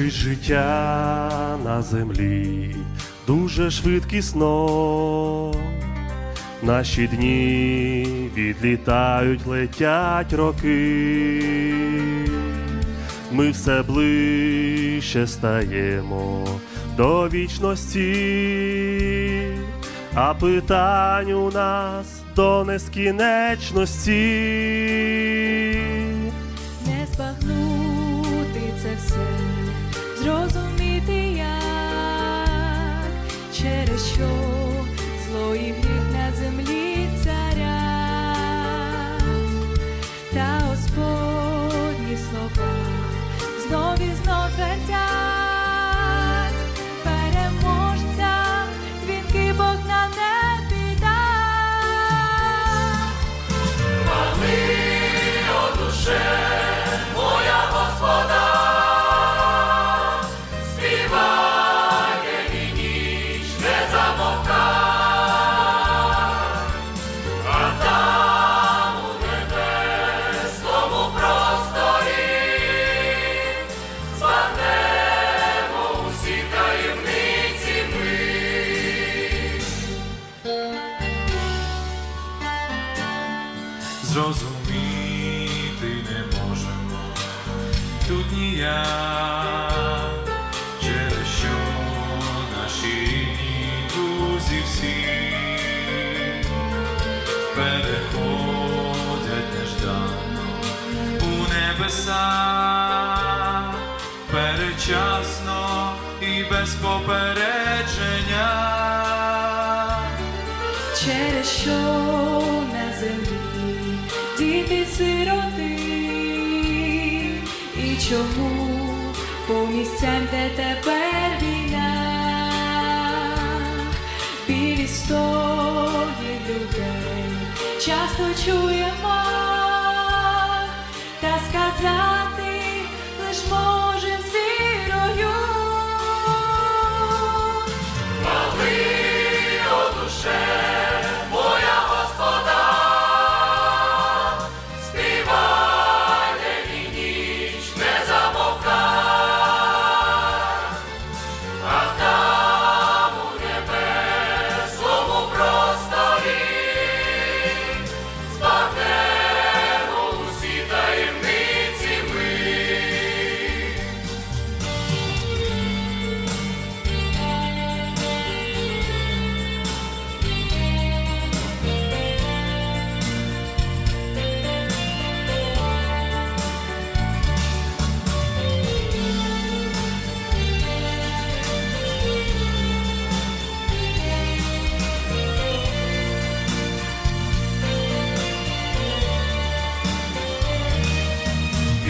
Мчить життя на землі дуже швидкісно. Наші дні відлітають, летять роки. Ми все ближче стаємо до вічності, а питань у нас до нескінченності. не збагнути це все, через Зрозуміти не можемо тут ніяк, через наші рідні друзі всі переходять неждано у небеса передчасно і без попередження. через що чому по місцям, де тепер війна, білі стогні людей часто чуємо, та сказати After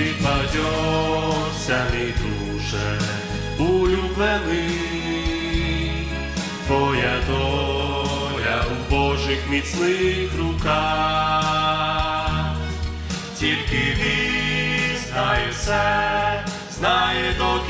Підбадьорся, мій друже, улюблений, твоя доля у Божих міцних руках, тільки він знає все, знає до